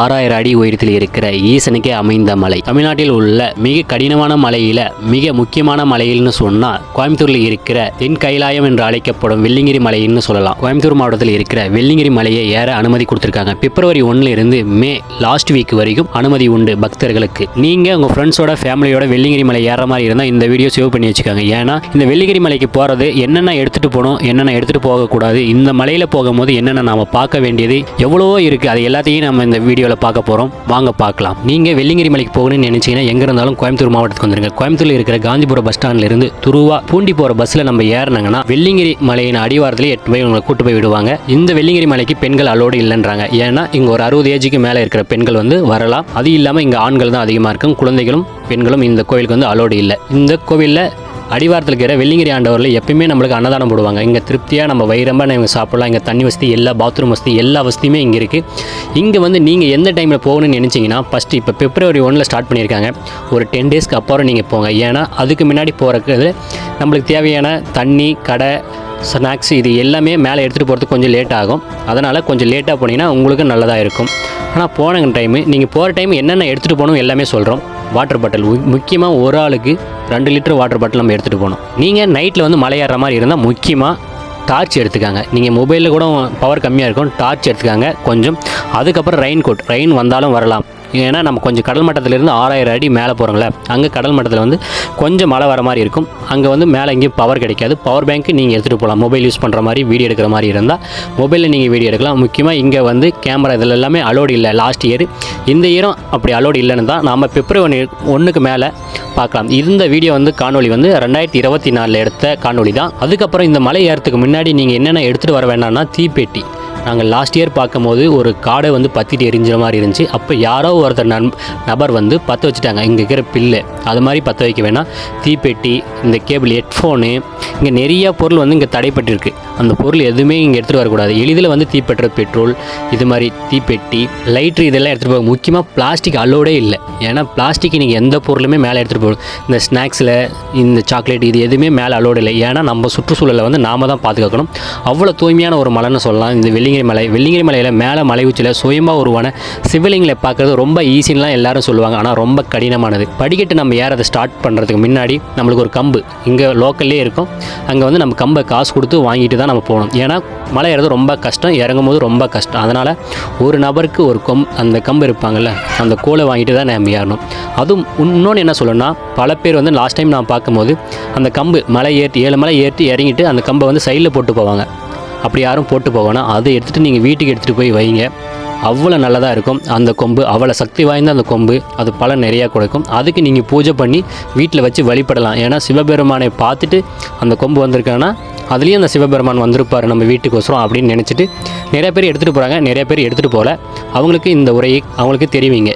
ஆறாயிரம் அடி உயரத்தில் இருக்கிற ஈசனுக்கே அமைந்த மலை. தமிழ்நாட்டில் உள்ள மிக கடினமான மலையில மிக முக்கியமான மலையில்னு சொன்னா கோயம்புத்தூர்ல இருக்கிற தென் கைலாயம் என்று அழைக்கப்படும் வெள்ளிங்கிரி மலைன்னு சொல்லலாம். கோயம்புத்தூர் மாவட்டத்தில் இருக்கிற வெள்ளிங்கிரி மலையை ஏற அனுமதி கொடுத்துருக்காங்க. பிப்ரவரி ஒன்னுல இருந்து மே லாஸ்ட் வீக் வரைக்கும் அனுமதி உண்டு பக்தர்களுக்கு. நீங்க உங்க ஃப்ரெண்ட்ஸோட ஃபேமிலியோட வெள்ளிங்கிரி மலை ஏற மாதிரி இருந்தால் இந்த வீடியோ சேவ் பண்ணி வச்சுக்காங்க. ஏன்னா இந்த வெள்ளிங்கிரி மலைக்கு போறது என்னென்ன எடுத்துட்டு போகணும் என்னென்ன எடுத்துட்டு போகக்கூடாது இந்த மலையில போகும்போது என்னென்ன நாம பார்க்க வேண்டியது எவ்வளவோ இருக்கு. அது எல்லாத்தையும் நம்ம இந்த வீடியோவில் பார்க்க போகிறோம் வாங்க பார்க்கலாம். நீங்கள் வெள்ளிங்கிரி மலைக்கு போகணும்னு நினச்சிங்கன்னா எங்கே இருந்தாலும் கோயம்புத்தூர் மாவட்டத்துக்கு வந்துருங்க. கோயம்புத்தூரில் இருக்கிற காந்திபுரம் பஸ் ஸ்டாண்ட்லேருந்து துருவா பூண்டி போகிற பஸ்ஸில் நம்ம ஏறினாங்கன்னா வெள்ளிங்கிரி மலையின் அடிவாரத்திலே எட்டு போய் உங்களை கூட்டு போய் விடுவாங்க. இந்த வெள்ளிங்கிரி மலைக்கு பெண்கள் அலோடு இல்லைன்றாங்க. ஏன்னா இங்கே ஒரு அறுபது ஏஜுக்கு மேலே இருக்கிற பெண்கள் வந்து வரலாம். அது இல்லாமல் இங்கே ஆண்கள் தான் அதிகமாக இருக்கும். குழந்தைகளும் பெண்களும் இந்த கோவிலுக்கு வந்து அலோடு இல்லை. இந்த கோவிலில் அடிவாரத்தில் இருக்கிற வெள்ளிங்கிரி ஆண்டவரில் எப்பயுமே நம்மளுக்கு அன்னதானம் போடுவாங்க. இங்கே திருப்தியாக நம்ம வயிறம்ப நம்ம சாப்பிடலாம். இங்கே தண்ணி வசதி எல்லா பாத்ரூம் வசதி எல்லா வசதியுமே இங்கே இருக்குது இங்கே வந்து நீங்கள் எந்த டைமில் போகணும்னு நினச்சிங்கன்னா ஃபஸ்ட்டு இப்போ பிப்ரவரி ஒன்றில் ஸ்டார்ட் பண்ணியிருக்காங்க. ஒரு டென் டேஸ்க்கு அப்புறம் நீங்கள் போங்க. ஏன்னா அதுக்கு முன்னாடி போகிறக்கு நம்மளுக்கு தேவையான தண்ணி கடை ஸ்நாக்ஸ் இது எல்லாமே மேலே எடுத்துகிட்டு போகிறதுக்கு கொஞ்சம் லேட் ஆகும். அதனால் கொஞ்சம் லேட்டாக போனீங்கன்னா உங்களுக்கு நல்லதாக இருக்கும். ஆனால் போன டைமு நீங்கள் போகிற டைம் என்னென்ன எடுத்துகிட்டு போகணும் எல்லாமே சொல்கிறோம் வாட்டர் பாட்டில் முக்கியமாக ஒரு ஆளுக்கு ரெண்டு லிட்டர் வாட்டர் பாட்டில் நம்ம எடுத்துகிட்டு போகணும். நீங்கள் நைட்டில் வந்து மலை ஏறுற மாதிரி இருந்தால் முக்கியமாக டார்ச் எடுத்துக்காங்க. நீங்கள் மொபைலில் கூட பவர் கம்மியாக இருக்கும் டார்ச் எடுத்துக்காங்க. கொஞ்சம் அதுக்கப்புறம் ரெயின் கோட் ரெயின் வந்தாலும் வரலாம். ஏன்னா நம்ம கொஞ்சம் கடல் மட்டத்திலிருந்து ஆறாயிரம் அடி மேலே போகிறோங்களே அங்கே கடல் மட்டத்தில் வந்து கொஞ்சம் மழை வர மாதிரி இருக்கும். அங்கே வந்து மேலே எங்கேயும் பவர் கிடைக்காது. பவர் பேங்க் நீங்கள் எடுத்துகிட்டு போகலாம் மொபைல் யூஸ் பண்ணுற மாதிரி வீடியோ எடுக்கிற மாதிரி இருந்தால் மொபைலில் நீங்கள் வீடியோ எடுக்கலாம். முக்கியமாக இங்கே வந்து கேமரா இதில் எல்லாமே அலோடு இல்லை. லாஸ்ட் இயர் இந்த இயரும் அப்படி அலோடு இல்லைன்னு தான் நம்ம பிப்ரவரி ஒன்றுக்கு மேலே பார்க்கலாம். இந்த வீடியோ வந்து காணொலி வந்து ரெண்டாயிரத்தி இருபத்தி நாலில் எடுத்த காணொலி தான். அதுக்கப்புறம் இந்த மலை ஏறத்துக்கு முன்னாடி நீங்கள் என்னென்ன எடுத்துகிட்டு வர வேண்டாம்னா தீப்பெட்டி. நாங்கள் லாஸ்ட் இயர் பார்க்கும்போது ஒரு காடை வந்து பற்றிட்டு எரிஞ்சிற மாதிரி இருந்துச்சு. அப்போ யாரோ ஒருத்தர் நண் நபர் வந்து பற்ற வச்சுட்டாங்க. இங்கே இருக்கிற பில்லு. அது மாதிரி பற்ற வைக்க வேணாம். தீப்பெட்டி இந்த கேபிள் ஹெட்ஃபோனு இங்கே நிறைய பொருள் வந்து இங்கே தடைப்பட்டிருக்கு. அந்த பொருள் எதுவுமே இங்கே எடுத்துகிட்டு வரக்கூடாது. எளிதில் வந்து தீப்பெட்டுற பெட்ரோல் இது மாதிரி தீப்பெட்டி லைட்ரு இதெல்லாம் எடுத்துகிட்டு போக முக்கியமாக பிளாஸ்டிக் அலோடே இல்லை. ஏன்னா பிளாஸ்டிக் நீங்கள் எந்த பொருளுமே மேலே எடுத்துகிட்டு போகணும் இந்த ஸ்நாக்ஸில் இந்த சாக்லேட் இது எதுவுமே மேலே அலோடு இல்லை. ஏன்னா நம்ம சுற்றுச்சூழலை வந்து நாம தான் பாதுகாக்கணும். அவ்வளோ தூய்மையான ஒரு மலைன்னு சொல்லலாம். இந்த வெள்ளிங்கிரி மலை வெள்ளிங்கிரி மலையில் மேலே மலை உச்சியில் சுயமாக உருவான சிவலிங்களை பார்க்குறது ரொம்ப ஈஸின்லாம் எல்லாரும் சொல்லுவாங்க. ஆனால் ரொம்ப கடினமானது. படிக்கட்டு நம்ம ஏறதை ஸ்டார்ட் பண்ணுறதுக்கு முன்னாடி நம்மளுக்கு ஒரு கம்பு. இங்கே லோக்கல்லே இருக்கும். அங்கே வந்து நம்ம கம்பை காசு கொடுத்து வாங்கிட்டு தான் நம்ம போகணும். ஏன்னா மலை ஏறது ரொம்ப கஷ்டம் இறங்கும் போது ரொம்ப கஷ்டம். அதனால் ஒரு நபருக்கு ஒரு கொம் அந்த கம்பு இருப்பாங்கல்ல அந்த கோலை வாங்கிட்டு தான் நம்ம ஏறணும். அதுவும் இன்னொன்று என்ன சொல்லணும்னா பல பேர் வந்து லாஸ்ட் டைம் நான் பார்க்கும்போது அந்த கம்பு மலை ஏற்றி ஏழு மலை ஏற்றி இறங்கிட்டு அந்த கம்பை வந்து சைடில் போட்டு போவாங்க. அப்படி யாரும் போட்டு போவேனா அதை எடுத்துகிட்டு நீங்கள் வீட்டுக்கு எடுத்துகிட்டு போய் வைங்க. அவ்வளோ நல்லதாக இருக்கும். அந்த கொம்பு அவ்வளோ சக்தி வாய்ந்த அந்த கொம்பு அது பலன் நிறையா கொடுக்கும். அதுக்கு நீங்கள் பூஜை பண்ணி வீட்டில் வச்சு வழிபடலாம். ஏன்னா சிவபெருமானை பார்த்துட்டு அந்த கொம்பு வந்திருக்காங்கன்னா அதுலேயும் அந்த சிவபெருமான் வந்திருப்பார் நம்ம வீட்டுக்கோசரம் அப்படின்னு நினச்சிட்டு நிறைய பேர் எடுத்துகிட்டு போகிறாங்க நிறைய பேர் எடுத்துகிட்டு போகல அவங்களுக்கு இந்த உரையை அவங்களுக்கு தெரிவிங்க.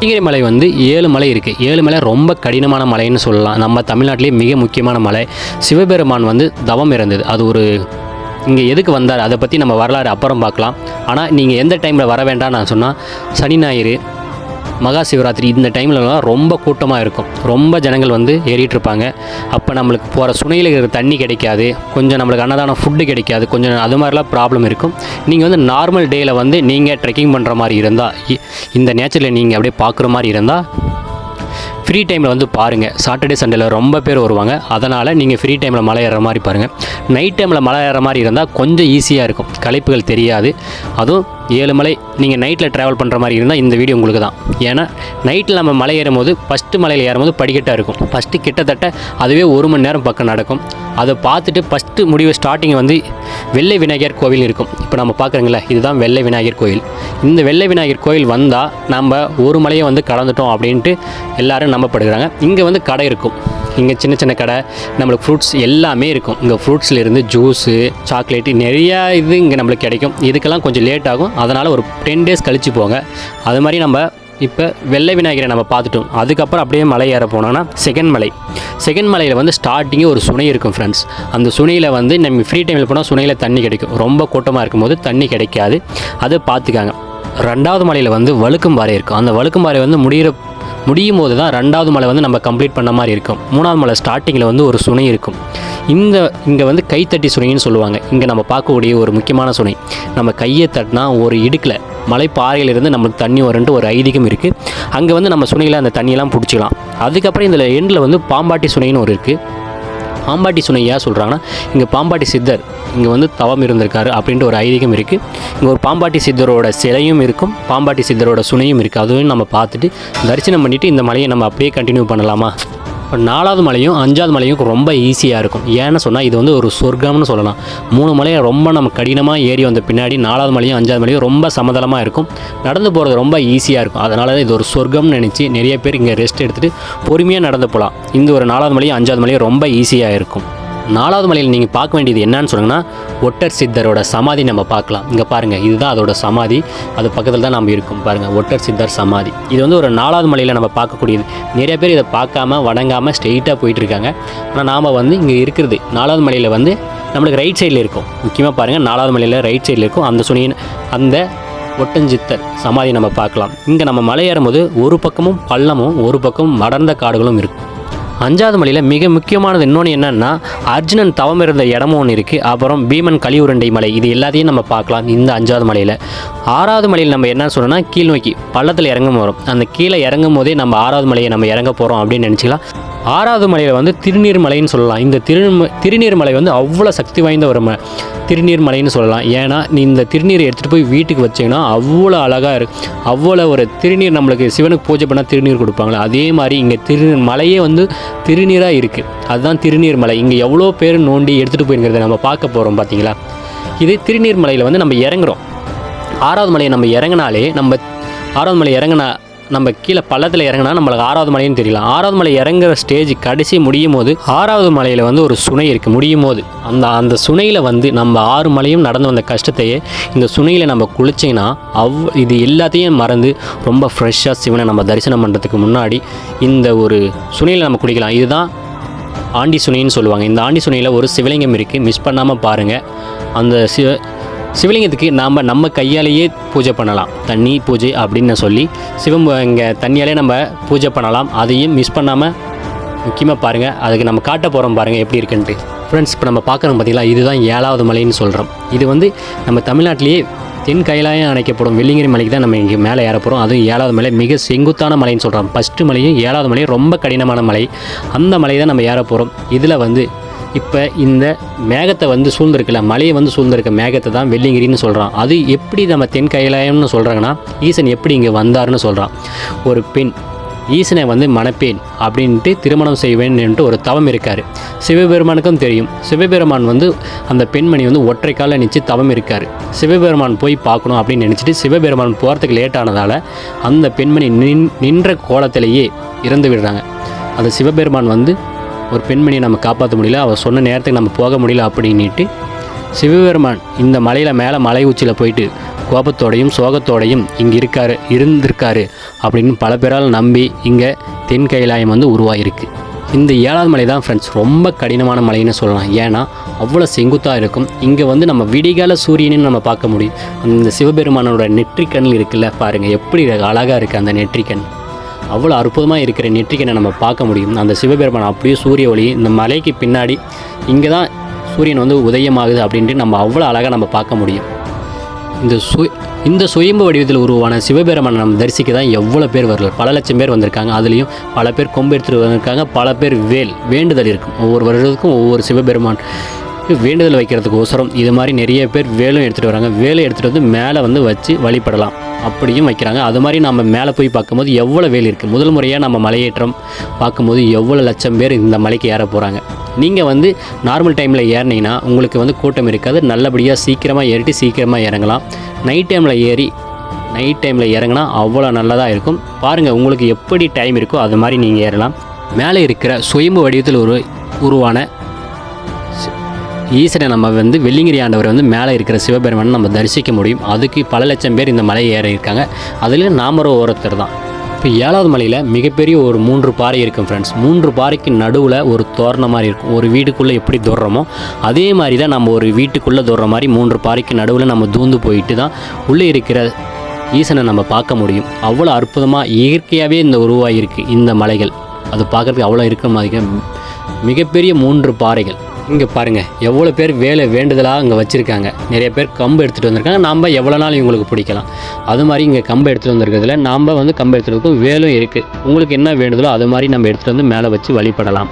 நீலகிரி மலை வந்து ஏழு மலை இருக்குது ஏழு மலை ரொம்ப கடினமான மலைன்னு சொல்லலாம். நம்ம தமிழ்நாட்டிலேயே மிக முக்கியமான மலை. சிவபெருமான் வந்து தவம் இருந்தது அது ஒரு இங்கே எதுக்கு வந்தார்? அதை பற்றி நம்ம வரலாறு அப்புறம் பார்க்கலாம். ஆனால் நீங்கள் எந்த டைமில் வர வேண்டாம் நான் சொன்னால் சனி ஞாயிறு மகா சிவராத்திரி இந்த டைம்லலாம் ரொம்ப கூட்டமாக இருக்கும். ரொம்ப ஜனங்கள் வந்து ஏறிட்டு இருப்பாங்க அப்போ நம்மளுக்கு போகிற சுனையில் இருக்கிற தண்ணி கிடைக்காது. கொஞ்சம் நம்மளுக்கு அன்னதானம் ஃபுட்டு கிடைக்காது. கொஞ்சம் அது மாதிரிலாம் ப்ராப்ளம் இருக்கும். நீங்கள் வந்து நார்மல் டேயில் வந்து நீங்கள் ட்ரெக்கிங் பண்ணுற மாதிரி இருந்தால் இ- இந்த நேச்சரில் நீங்கள் அப்படியே பார்க்குற மாதிரி இருந்தால் ஃப்ரீ டைமில் வந்து பாருங்கள் சாட்டர்டே சண்டேல ரொம்ப பேர் வருவாங்க. அதனால் நீங்கள் ஃப்ரீ டைமில் மலை ஏறுற மாதிரி பாருங்கள் நைட் டைமில் மலை ஏற மாதிரி இருந்தால் கொஞ்சம் ஈஸியாக இருக்கும். களைப்புகள் தெரியாது. அதுவும் ஏழு மலை நீங்கள் நைட்டில் ட்ராவல் பண்ணுற மாதிரி இருந்தால் இந்த வீடியோ உங்களுக்கு தான். ஏன்னா நைட்டில் நம்ம மலை ஏறும்போது ஃபஸ்ட்டு மலையில் ஏறும்போது படிக்கட்டாக இருக்கும். ஃபஸ்ட்டு கிட்டத்தட்ட அதுவே ஒரு மணி நேரம் பக்கம் நடக்கும். அதை பார்த்துட்டு ஃபஸ்ட்டு முடிவு ஸ்டார்டிங் வந்து வெள்ளை விநாயகர் கோவில் இருக்கும். இப்போ நம்ம பார்க்குறோங்களே இதுதான் வெள்ளை விநாயகர் கோயில் இந்த வெள்ளை விநாயகர் கோயில் வந்தால் நம்ம ஒரு மலையை வந்து கடந்துட்டோம் அப்படின்ட்டு எல்லோரும் நம்பப்படுகிறாங்க. இங்கே வந்து கடை இருக்கும். இங்கே சின்ன சின்ன கடை நம்மளுக்கு ஃப்ரூட்ஸ் எல்லாமே இருக்கும். இங்கே ஃப்ரூட்ஸ்லேருந்து ஜூஸு சாக்லேட்டு நிறையா இது இங்கே நம்மளுக்கு கிடைக்கும். இதுக்கெல்லாம் கொஞ்சம் லேட் ஆகும். அதனால் ஒரு டென் டேஸ் கழித்து போங்க. அது மாதிரி நம்ம இப்போ வெள்ளை விநாயகரை நம்ம பார்த்துட்டோம். அதுக்கப்புறம் அப்படியே மலை ஏற போனோம்னா செகண்ட் மலை. செகண்ட் மலையில் வந்து ஸ்டார்டிங்கே ஒரு சுனை இருக்கும் ஃப்ரெண்ட்ஸ் அந்த சுனையில் வந்து நம்ம ஃப்ரீ டைமில் போனால் சுனையில் தண்ணி கிடைக்கும். ரொம்ப கூட்டமாக இருக்கும்போது தண்ணி கிடைக்காது. அதை பார்த்துக்காங்க. ரெண்டாவது மலையில் வந்து வழுக்கும் பாறை இருக்கும். அந்த வழுக்கும் பாறை வந்து முடிகிற முடியும் போது தான் ரெண்டாவது மலை வந்து நம்ம கம்ப்ளீட் பண்ண மாதிரி இருக்கும். மூணாவது மலை ஸ்டார்டிங்கில் வந்து ஒரு சுனை இருக்கும். இந்த இங்கே வந்து கைத்தட்டி சுனைன்னு சொல்லுவாங்க. இங்கே நம்ம பார்க்கக்கூடிய ஒரு முக்கியமான சுனை. நம்ம கையை தட்டினா ஒரு இடுக்கில் மலைப்பாறையிலிருந்து நம்மளுக்கு தண்ணி வரும்ன்ட்டு ஒரு ஐதீகம் இருக்குது அங்கே வந்து நம்ம சுனையில் அந்த தண்ணியெல்லாம் பிடிச்சிக்கலாம். அதுக்கப்புறம் இதில் எண்டில் வந்து பாம்பாட்டி சுனைன்னு ஒரு இருக்குது பாம்பாட்டி சுனை ஏன் சொல்கிறாங்கன்னா இங்கே பாம்பாட்டி சித்தர் இங்கே வந்து தவம் இருந்திருக்காரு அப்படின்ட்டு ஒரு ஐதீகம் இருக்குது இங்கே ஒரு பாம்பாட்டி சித்தரோட சிலையும் இருக்கும் பாம்பாட்டி சித்தரோட சுனையும் இருக்குது அதுவும் நம்ம பார்த்துட்டு தரிசனம் பண்ணிவிட்டு இந்த மலையை நம்ம அப்படியே கண்டினியூ பண்ணலாமா? இப்போ நாலாவது மலையும் அஞ்சாவது மலையும் ரொம்ப ஈஸியாக இருக்கும். ஏன்னு சொன்னால் இது வந்து ஒரு சொர்க்கம்னு சொல்லலாம். மூணு மலையை ரொம்ப நம்ம கடினமாக ஏறி வந்த பின்னாடி நாலாவது மலையும் அஞ்சாவது மலையும் ரொம்ப சமதளமாக இருக்கும். நடந்து போகிறது ரொம்ப ஈஸியாக இருக்கும். அதனால தான் இது ஒரு சொர்க்கம்னு நினச்சி நிறைய பேர் இங்கே ரெஸ்ட் எடுத்துகிட்டு பொறுமையாக நடந்து போகலாம் இந்த ஒரு நாலாவது மலையும் அஞ்சாவது மலையும் ரொம்ப ஈஸியாக இருக்கும். நாலாவது மலையில் நீங்கள் பார்க்க வேண்டியது என்னன்னு சொன்னீங்கன்னா ஒட்டர் சித்தரோட சமாதி நம்ம பார்க்கலாம். இங்கே பாருங்கள் இதுதான் அதோட சமாதி. அது பக்கத்தில் தான் நம்ம இருக்கும் பாருங்கள் ஒட்டர் சித்தர் சமாதி. இது வந்து ஒரு நாலாவது மலையில் நம்ம பார்க்கக்கூடியது. நிறைய பேர் இதை பார்க்காம வணங்காமல் ஸ்ட்ரெயிட்டாக போயிட்டுருக்காங்க ஆனால் நாம் வந்து இங்கே இருக்கிறது நாலாவது மலையில் வந்து நம்மளுக்கு ரைட் சைடில் இருக்கும். முக்கியமாக பாருங்கள் நாலாவது மலையில் ரைட் சைடில் இருக்கும். அந்த சுனியின் அந்த ஒட்டஞ்சித்தர் சமாதி நம்ம பார்க்கலாம். இங்கே நம்ம மலை ஏறும்போது ஒரு பக்கமும் பள்ளமும் ஒரு பக்கமும் மடர்ந்த காடுகளும் இருக்கும். அஞ்சாவது மலையில் மிக முக்கியமானது இன்னொன்று என்னென்னா அர்ஜுனன் தவம் இருந்த இடமும் ஒன்று இருக்குது அப்புறம் பீமன் கலியுருண்டை மலை இது எல்லாத்தையும் நம்ம பார்க்கலாம் இந்த அஞ்சாவது மலையில். ஆறாவது மலையில் நம்ம என்ன சொல்லணும்னா கீழ் நோக்கி பள்ளத்தில் இறங்கும் வரும். அந்த கீழே இறங்கும் போதே நம்ம ஆறாவது மலையை நம்ம இறங்க போகிறோம் அப்படின்னு நினச்சிக்கலாம். ஆறாவது மலையில் வந்து திருநீர்மலைன்னு சொல்லலாம். இந்த திரு திருநீர்மலை வந்து அவ்வளோ சக்தி வாய்ந்த ஒரு ம திருநீர்மலைன்னு சொல்லலாம். ஏன்னா நீ இந்த திருநீரை எடுத்துகிட்டு போய் வீட்டுக்கு வச்சீங்கன்னா அவ்வளோ அழகாக இருக்கு அவ்வளோ ஒரு திருநீர் நம்மளுக்கு சிவனுக்கு பூஜை பண்ணால் திருநீர் கொடுப்பாங்களே. அதே மாதிரி இங்கே திருநீர் மலையே வந்து திருநீராக இருக்குது அதுதான் திருநீர் மலை இங்கே எவ்வளோ பேர் நோண்டி எடுத்துகிட்டு போயிருக்கிறத நம்ம பார்க்க போகிறோம் பார்த்தீங்களா இது திருநீர் மலையில் வந்து நம்ம இறங்குறோம். ஆறாவது மலையை நம்ம இறங்கினாலே நம்ம ஆறாவது மலை இறங்கினா நம்ம கீழே பள்ளத்தில் இறங்கினா நம்மளுக்கு ஆறாவது மலைன்னு தெரியலாம். ஆறாவது மலை இறங்குற ஸ்டேஜ் கடைசி முடியும் போது ஆறாவது மலையில் வந்து ஒரு சுனை இருக்குது முடியும் போது அந்த அந்த சுனையில் வந்து நம்ம ஆறு மலையும் நடந்து வந்த கஷ்டத்தையே இந்த சுனையில் நம்ம குளிச்சிங்கன்னா அவ் இது எல்லாத்தையும் மறந்து ரொம்ப ஃப்ரெஷ்ஷாக சிவனை நம்ம தரிசனம் பண்ணுறதுக்கு முன்னாடி இந்த ஒரு சுனையில் நம்ம குளிக்கலாம். இதுதான் ஆண்டி சுனைன்னு சொல்லுவாங்க. இந்த ஆண்டி சுனையில் ஒரு சிவலிங்கம் இருக்குது மிஸ் பண்ணாமல் பாருங்கள் அந்த சிவ சிவலிங்கத்துக்கு நாம் நம்ம கையாலேயே பூஜை பண்ணலாம். தண்ணி பூஜை அப்படின்னு சொல்லி சிவம் இங்கே தண்ணியாலே நம்ம பூஜை பண்ணலாம். அதையும் மிஸ் பண்ணாமல் முக்கியமாக பாருங்கள் அதுக்கு நம்ம காட்ட போகிறோம் பாருங்கள் எப்படி இருக்குன்ட்டு. ஃப்ரெண்ட்ஸ் இப்போ நம்ம பார்க்குறோம் பார்த்தீங்களா இதுதான் ஏழாவது மலைன்னு சொல்கிறோம் இது வந்து நம்ம தமிழ்நாட்டிலேயே தென் கைலாயம் அணைக்கப்படும் வெள்ளிங்கிரி மலைக்கு தான் நம்ம இங்கே மேலே ஏற போகிறோம் அதுவும் ஏழாவது மலை மிக செங்குத்தான மலைன்னு சொல்கிறோம் ஃபஸ்ட்டு மலையும் ஏழாவது மலையும் ரொம்ப கடினமான மலை. அந்த மலை தான் நம்ம ஏற போகிறோம் இதில் வந்து இப்போ இந்த மேகத்தை வந்து சூழ்ந்திருக்கல மலையை வந்து சூழ்ந்திருக்க மேகத்தை தான் வெள்ளிங்கிரின்னு சொல்கிறான் அது எப்படி நம்ம தென் கைலாயம்னு சொல்கிறாங்கன்னா ஈசன் எப்படி இங்கே வந்தாருன்னு சொல்கிறான் ஒரு பெண் ஈசனை வந்து மணப்பேன் அப்படின்ட்டு திருமணம் செய்வேன் என்று ஒரு தவம் இருக்கார். சிவபெருமானுக்கும் தெரியும். சிவபெருமான் வந்து அந்த பெண்மணி வந்து ஒற்றை காலில் நிச்சு தவம் இருக்கார். சிவபெருமான் போய் பார்க்கணும் அப்படின்னு நினச்சிட்டு சிவபெருமான் போகிறதுக்கு லேட் ஆனதால் அந்த பெண்மணி நின் நின்ற கோலத்திலேயே இறந்து விடுறாங்க. அந்த சிவபெருமான் வந்து ஒரு பெண்மணியை நம்ம காப்பாற்ற முடியல அவள் சொன்ன நேரத்துக்கு நம்ம போக முடியல அப்படின்ட்டு சிவபெருமான் இந்த மலையில் மேலே மலை உச்சியில் போயிட்டு கோபத்தோடையும் சோகத்தோடையும் இங்கே இருக்காரு இருந்திருக்காரு அப்படின்னு பல பேரால் நம்பி இங்கே தென் கைலாயம் வந்து உருவாகிருக்கு இந்த ஏழாவது மலை தான் ஃப்ரெண்ட்ஸ் ரொம்ப கடினமான மலைன்னு சொல்லலாம். ஏன்னா அவ்வளோ செங்குத்தாக இருக்கும். இங்கே வந்து நம்ம விடிகால சூரியனையும் நம்ம பார்க்க முடியும். அந்த சிவபெருமானோட நெற்றிக்கண் இருக்குல்ல பாருங்கள் எப்படி அழகாக இருக்குது அந்த நெற்றிக்கண். அவ்வளோ அற்புதமாக இருக்கிற நெற்றிக்கனை நம்ம பார்க்க முடியும். அந்த சிவபெருமான் அப்படியே சூரிய ஒளி இந்த மலைக்கு பின்னாடி இங்கே தான் சூரியன் வந்து உதயமாகுது அப்படின்ட்டு நம்ம அவ்வளோ அழகாக நம்ம பார்க்க முடியும். இந்த சு இந்த சுயம்பு வடிவத்தில் உருவான சிவபெருமானை நம்ம தரிசிக்க தான் எவ்வளோ பேர் வரல பல லட்சம் பேர் வந்திருக்காங்க. அதுலேயும் பல பேர் கொம்பு எடுத்துகிட்டு வந்திருக்காங்க. பல பேர் வேல் வேண்டுதல் இருக்கும். ஒவ்வொரு வருடத்துக்கும் ஒவ்வொரு சிவபெருமான் வேண்டுதல் வைக்கிறதுக்கு ஒசரம். இது மாதிரி நிறைய பேர் வேலும் எடுத்துகிட்டு வராங்க. வேலை எடுத்துகிட்டு வந்து மேலே வந்து வச்சு வழிபடலாம். அப்படியும் வைக்கிறாங்க. அது மாதிரி நம்ம மேலே போய் பார்க்கும்போது எவ்வளோ வேல் இருக்குது முதல் முறையாக நம்ம மலையேற்றம் பார்க்கும்போது எவ்வளோ லட்சம் பேர் இந்த மலைக்கு ஏற போகிறாங்க நீங்கள் வந்து நார்மல் டைமில் ஏறினீங்கன்னா உங்களுக்கு வந்து கூட்டம் இருக்காது. நல்லபடியாக சீக்கிரமாக ஏறிட்டு சீக்கிரமாக இறங்கலாம். நைட் டைமில் ஏறி நைட் டைமில் இறங்கினா அவ்வளோ நல்லதாக இருக்கும். பாருங்கள் உங்களுக்கு எப்படி டைம் இருக்கோ அது மாதிரி நீங்கள் ஏறலாம். மேலே இருக்கிற சுயம்பு வடிவத்தில் ஒரு உருவான ஈசனை நம்ம வந்து வெள்ளிங்கிரி ஆண்டவர் வந்து மேலே இருக்கிற சிவபெருமானை நம்ம தரிசிக்க முடியும். அதுக்கு பல லட்சம் பேர் இந்த மலை ஏற இருக்காங்க. அதில் நாமரோ ஒருத்தர் தான். இப்போ ஏழாவது மலையில் மிகப்பெரிய ஒரு மூன்று பாறை இருக்கும் ஃப்ரெண்ட்ஸ் மூன்று பாறைக்கு நடுவில் ஒரு தோரண மாதிரி இருக்கும். ஒரு வீட்டுக்குள்ளே எப்படி தோறுறோமோ அதே மாதிரி தான் நம்ம ஒரு வீட்டுக்குள்ளே தோறுற மாதிரி மூன்று பாறைக்கு நடுவில் நம்ம தூந்து போயிட்டு தான் உள்ளே இருக்கிற ஈசனை நம்ம பார்க்க முடியும். அவ்வளோ அற்புதமாக இயற்கையாகவே இந்த உருவாகியிருக்கு இந்த மலைகள். அது பார்க்குறதுக்கு அவ்வளோ இருக்கிற மாதிரி மிகப்பெரிய மூன்று பாறைகள். இங்கே பாருங்கள் எவ்வளோ பேர் வேலை வேண்டுதலாக இங்கே வச்சுருக்காங்க. நிறைய பேர் கம்பு எடுத்துகிட்டு வந்திருக்காங்க. நாம் எவ்வளோ நாள் இவங்களுக்கு பிடிக்கலாம். அது மாதிரி இங்கே கம்பு எடுத்துகிட்டு வந்திருக்கிறதுல நாம் வந்து கம்பு எடுத்துகிட்டு வேலும் இருக்குது உங்களுக்கு என்ன வேண்டுதலோ அது மாதிரி நம்ம எடுத்துகிட்டு வந்து மேலே வச்சு வழிபடலாம்.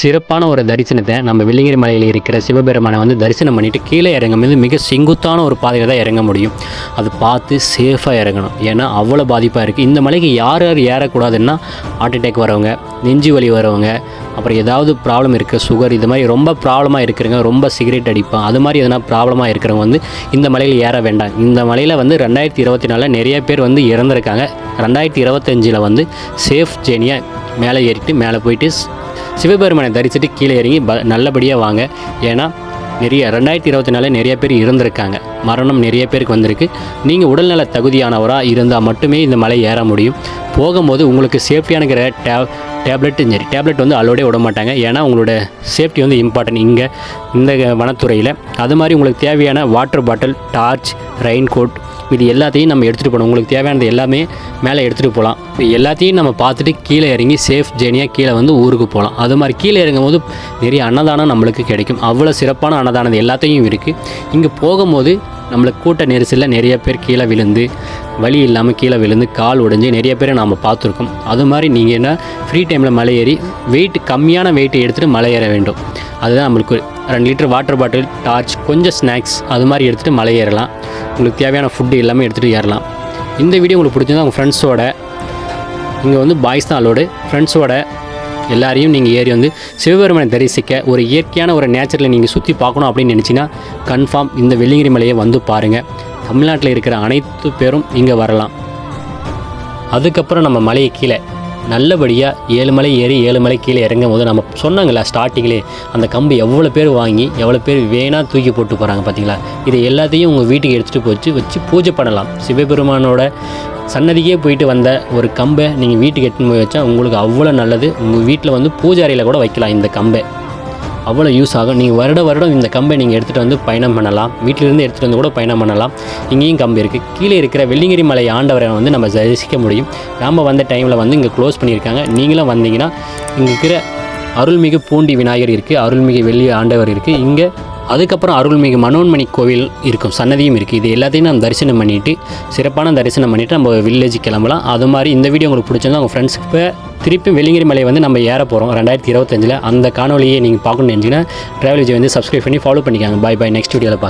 சிறப்பான ஒரு தரிசனத்தை நம்ம வெள்ளிங்கிரி மலையில் இருக்கிற சிவபெருமானை வந்து தரிசனம் பண்ணிட்டு கீழே இறங்கும்போது மிக செங்குத்தான ஒரு பாதையில் தான் இறங்க முடியும். அது பார்த்து சேஃபாக இறங்கணும். ஏன்னா அவ்வளோ பாதிப்பாக இருக்குது இந்த மலைக்கு யார் யார் ஏறக்கூடாதுன்னா ஹார்ட் அட்டாக் வரவங்க நெஞ்சு வலி வரவங்க அப்புறம் ஏதாவது ப்ராப்ளம் இருக்குது சுகர் இது மாதிரி ரொம்ப ப்ராப்ளமாக இருக்கிறவங்க ரொம்ப சிகரெட் அடிப்பான். அது மாதிரி எதனா ப்ராப்ளமாக இருக்கிறவங்க வந்து இந்த மலையில் ஏற வேண்டாம். இந்த மலையில் வந்து ரெண்டாயிரத்தி இருபத்தி நாலில் நிறைய பேர் வந்து இறந்துருக்காங்க. ரெண்டாயிரத்தி இருபத்தஞ்சில் வந்து சேஃப் ஜேர்னியாக மேலே ஏறிட்டு மேலே போயிட்டு சிவபெருமானை தரிசிட்டு கீழே இறங்கி ப நல்லபடியாக வாங்க. ஏன்னா நிறைய ரெண்டாயிரத்தி இருபத்தி நாலில் நிறைய பேர் இருந்திருக்காங்க. மரணம் நிறைய பேருக்கு வந்திருக்கு. நீங்கள் உடல்நல தகுதியானவராக இருந்தால் மட்டுமே இந்த மலை ஏற முடியும். போகும்போது உங்களுக்கு சேஃப்டியான டே டேப்லெட்டும் சரி டேப்லெட் வந்து அலோடே விட மாட்டாங்க. ஏன்னா உங்களோட சேஃப்டி வந்து இம்பார்ட்டன்ட் இங்கே இந்த வனத்துறையில். அது மாதிரி உங்களுக்கு தேவையான water bottle torch rain coat இது எல்லாத்தையும் நம்ம எடுத்துகிட்டு போகணும். உங்களுக்கு தேவையானது எல்லாமே மேலே எடுத்துகிட்டு போகலாம். இப்போ எல்லாத்தையும் நம்ம பார்த்துட்டு கீழே இறங்கி சேஃப் ஜேர்னியாக கீழே வந்து ஊருக்கு போகலாம். அது மாதிரி கீழே இறங்கும் போது நிறைய அன்னதானம் நம்மளுக்கு கிடைக்கும். அவ்வளோ சிறப்பான அன்னதானம் எல்லாத்தையும் இருக்குது இங்கே போகும்போது நம்மளுக்கு கூட்ட நெரிசலில் நிறைய பேர் கீழே விழுந்து வழி இல்லாமல் கீழே விழுந்து கால் உடைஞ்சு நிறைய பேரை நாம் பார்த்துருக்கோம். அது மாதிரி நீங்கள் என்ன ஃப்ரீ டைமில் மலை ஏறி வெயிட் கம்மியான வெயிட்டை எடுத்துகிட்டு மலை ஏற வேண்டும். அதுதான் நம்மளுக்கு ரெண்டு லிட்டர் வாட்டர் பாட்டில் டார்ச் கொஞ்சம் ஸ்நாக்ஸ் அது மாதிரி எடுத்துகிட்டு மலை ஏறலாம். உங்களுக்கு தேவையான ஃபுட்டு எல்லாமே எடுத்துகிட்டு ஏறலாம். இந்த வீடியோ உங்களுக்கு பிடிச்சிருந்தா உங்கள் ஃப்ரெண்ட்ஸோட இங்கே வந்து பாய்ஸ் தான் அலோடு ஃப்ரெண்ட்ஸோட எல்லாரையும் நீங்கள் ஏறி வந்து சிவபெருமனை தரிசிக்க ஒரு இயற்கையான ஒரு நேச்சரில் நீங்கள் சுற்றி பார்க்கணும் அப்படின்னு நினச்சிங்கன்னா கன்ஃபார்ம் இந்த வெள்ளிங்கிரி மலையை வந்து பாருங்கள் தமிழ்நாட்டில் இருக்கிற அனைத்து பேரும் இங்கே வரலாம். அதுக்கப்புறம் நம்ம மலையை கீழே நல்லபடியாக ஏழு மலை ஏறி ஏழு மலை கீழே இறங்கும் போது நம்ம சொன்னாங்களா ஸ்டார்டிங்லே அந்த கம்பு எவ்வளோ பேர் வாங்கி எவ்வளோ பேர் வேணால் தூக்கி போட்டு போகிறாங்க பார்த்தீங்களா இது எல்லாத்தையும் உங்கள் வீட்டுக்கு எடுத்துகிட்டு போச்சு வச்சு பூஜை பண்ணலாம். சிவபெருமானோட சன்னதிக்கே போயிட்டு வந்த ஒரு கம்பை நீங்கள் வீட்டுக்கு எடுத்துன்னு போய் வச்சா உங்களுக்கு அவ்வளோ நல்லது. உங்கள் வீட்டில் வந்து பூஜை அறையில் கூட வைக்கலாம் இந்த கம்பை. அவ்வளோ யூஸ் ஆகும். நீங்கள் வருட வருடம் இந்த கம்பை நீங்கள் எடுத்துகிட்டு வந்து பயணம் பண்ணலாம். வீட்டிலிருந்து எடுத்துகிட்டு வந்து கூட பயணம் பண்ணலாம். இங்கேயும் கம்பு இருக்குது கீழே இருக்கிற வெள்ளிங்கிரி மலை ஆண்டவரை வந்து நம்ம தரிசிக்க முடியும். நாம் வந்த டைமில் வந்து இங்கே க்ளோஸ் பண்ணியிருக்காங்க. நீங்களும் வந்தீங்கன்னா இங்கே இருக்கிற அருள்மிகு பூண்டி விநாயகர் இருக்குது அருள்மிகு வெள்ளி ஆண்டவர் இருக்குது இங்கே அதுக்கப்புறம் அருள்மிகு மனோன்மணி கோவில் இருக்கும். சன்னதியும் இருக்குது இது எல்லாத்தையும் நம்ம தரிசனம் பண்ணிவிட்டு சிறப்பான தரிசனம் பண்ணிவிட்டு நம்ம வில்லேஜ் கிளம்பலாம். அது மாதிரி இந்த வீடியோ உங்களுக்கு பிடிச்சிருந்தா உங்கள் ஃப்ரெண்ட்ஸ்க்கு திருப்பி வெள்ளிங்கிரி மலை வந்து நம்ம ஏற போகிறோம் ரெண்டாயிரத்தி இருபத்தஞ்சில் அந்த காணொலியை நீங்கள் பார்க்கணும்னு நினச்சிங்கன்னா ட்ராவல் விஜய் வந்து சப்ஸ்கிரைப் பண்ணி ஃபாலோ பண்ணிக்காங்க. பாய் பாய் நெக்ஸ்ட் வீடியோவில் பார்க்க